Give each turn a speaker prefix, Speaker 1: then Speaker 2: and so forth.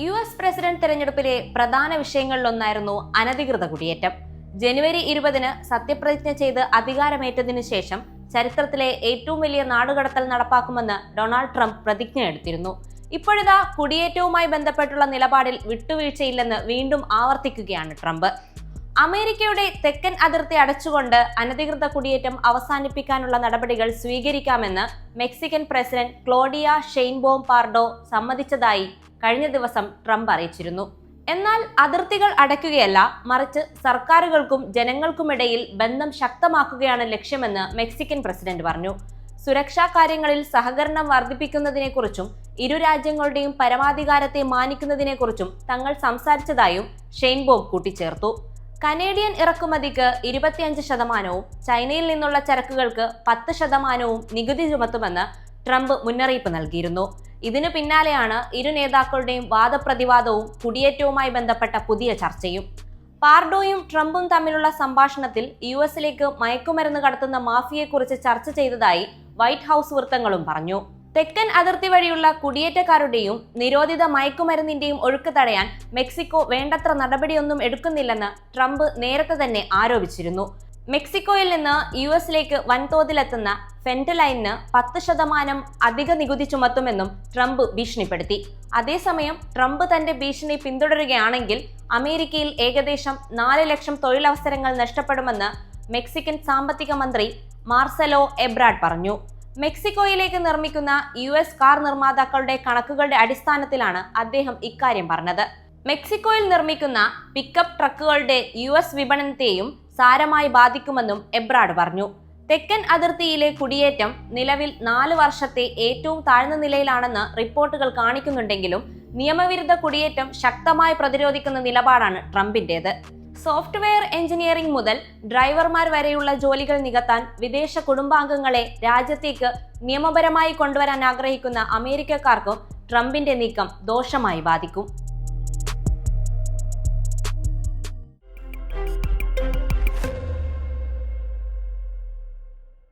Speaker 1: U S president തെരഞ്ഞെടുപ്പിലെ പ്രധാന വിഷയങ്ങളിലൊന്നായിരുന്നു അനധികൃത കുടിയേറ്റം. ജനുവരി ഇരുപതിന് സത്യപ്രതിജ്ഞ ചെയ്ത് അധികാരമേറ്റതിനു ശേഷം ചരിത്രത്തിലെ ഏറ്റവും വലിയ നാടുകടത്തൽ നടപ്പാക്കുമെന്ന് ഡൊണാൾഡ് ട്രംപ് പ്രതിജ്ഞ എടുത്തിരുന്നു. ഇപ്പോഴിതാ കുടിയേറ്റവുമായി ബന്ധപ്പെട്ടുള്ള നിലപാടിൽ വിട്ടുവീഴ്ചയില്ലെന്ന് വീണ്ടും ആവർത്തിക്കുകയാണ് ട്രംപ്. അമേരിക്കയുടെ തെക്കൻ അതിർത്തി അടച്ചുകൊണ്ട് അനധികൃത കുടിയേറ്റം അവസാനിപ്പിക്കാനുള്ള നടപടികൾ സ്വീകരിക്കാമെന്ന് Mexican president Claudia Sheinbaum Pardo സമ്മതിച്ചതായി കഴിഞ്ഞ ദിവസം ട്രംപ് അറിയിച്ചിരുന്നു. എന്നാൽ അതിർത്തികൾ അടയ്ക്കുകയല്ല മറിച്ച് സർക്കാരുകൾക്കും ജനങ്ങൾക്കുമിടയിൽ ബന്ധം ശക്തമാക്കുകയാണ് ലക്ഷ്യമെന്ന് മെക്സിക്കൻ പ്രസിഡന്റ് പറഞ്ഞു. സുരക്ഷാ കാര്യങ്ങളിൽ സഹകരണം വർദ്ധിപ്പിക്കുന്നതിനെക്കുറിച്ചും ഇരു രാജ്യങ്ങളുടെയും പരമാധികാരത്തെ മാനിക്കുന്നതിനെക്കുറിച്ചും തങ്ങൾ സംസാരിച്ചതായും ഷെയ്ൻബോം കൂട്ടിച്ചേർത്തു. കനേഡിയൻ ഇറക്കുമതിക്ക് ഇരുപത്തിയഞ്ച് ശതമാനവും ചൈനയിൽ നിന്നുള്ള ചരക്കുകൾക്ക് പത്ത് ശതമാനവും നികുതി ചുമത്തുമെന്ന് ട്രംപ് മുന്നറിയിപ്പ് നൽകിയിരുന്നു. ഇതിനു പിന്നാലെയാണ് ഇരു നേതാക്കളുടെയും വാദപ്രതിവാദവും കുടിയേറ്റവുമായി ബന്ധപ്പെട്ട പുതിയ ചർച്ചയും. പാർഡോയും ട്രംപും തമ്മിലുള്ള സംഭാഷണത്തിൽ യു എസിലേക്ക് മയക്കുമരുന്ന് കടത്തുന്ന മാഫിയെക്കുറിച്ച് ചർച്ച ചെയ്തതായി വൈറ്റ് ഹൗസ് വൃത്തങ്ങളും പറഞ്ഞു. തെക്കൻ അതിർത്തി വഴിയുള്ള കുടിയേറ്റക്കാരുടെയും നിരോധിത മയക്കുമരുന്നിന്റെയും ഒഴുക്ക് തടയാൻ മെക്സിക്കോ വേണ്ടത്ര നടപടിയൊന്നും എടുക്കുന്നില്ലെന്ന് ട്രംപ് നേരത്തെ തന്നെ ആരോപിച്ചിരുന്നു. മെക്സിക്കോയിൽ നിന്ന് യു എസിലേക്ക് വൻതോതിലെത്തുന്ന ഫെന്റലൈനിന് പത്ത് ശതമാനം അധിക നികുതി ചുമത്തുമെന്നും ട്രംപ് ഭീഷണിപ്പെടുത്തി. അതേസമയം ട്രംപ് തന്റെ ഭീഷണി പിന്തുടരുകയാണെങ്കിൽ അമേരിക്കയിൽ ഏകദേശം നാല് ലക്ഷം തൊഴിലവസരങ്ങൾ നഷ്ടപ്പെടുമെന്ന് മെക്സിക്കൻ സാമ്പത്തിക മന്ത്രി മാർസലോ എബ്രാഡ് പറഞ്ഞു. മെക്സിക്കോയിലേക്ക് നിർമ്മിക്കുന്ന യു എസ് കാർ നിർമ്മാതാക്കളുടെ കണക്കുകളുടെ അടിസ്ഥാനത്തിലാണ് അദ്ദേഹം ഇക്കാര്യം പറഞ്ഞത്. മെക്സിക്കോയിൽ നിർമ്മിക്കുന്ന പിക്കപ്പ് ട്രക്കുകളുടെ യു എസ് വിപണനത്തെയും സാരമായി ബാധിക്കുമെന്നും എബ്രാഡ് പറഞ്ഞു. തെക്കൻ അതിർത്തിയിലെ കുടിയേറ്റം നിലവിൽ നാല് വർഷത്തെ ഏറ്റവും താഴ്ന്ന നിലയിലാണെന്ന് റിപ്പോർട്ടുകൾ കാണിക്കുന്നുണ്ടെങ്കിലും നിയമവിരുദ്ധ കുടിയേറ്റം ശക്തമായി പ്രതിരോധിക്കുന്ന നിലപാടാണ് ട്രംപിന്റേത്. സോഫ്റ്റ്വെയർ എഞ്ചിനീയറിംഗ് മുതൽ ഡ്രൈവർമാർ വരെയുള്ള ജോലികൾ നികത്താൻ വിദേശ കുടുംബാംഗങ്ങളെ രാജ്യത്തേക്ക് നിയമപരമായി കൊണ്ടുവരാൻ ആഗ്രഹിക്കുന്ന അമേരിക്കക്കാർക്കും ട്രംപിന്റെ നീക്കം ദോഷമായി ബാധിക്കും.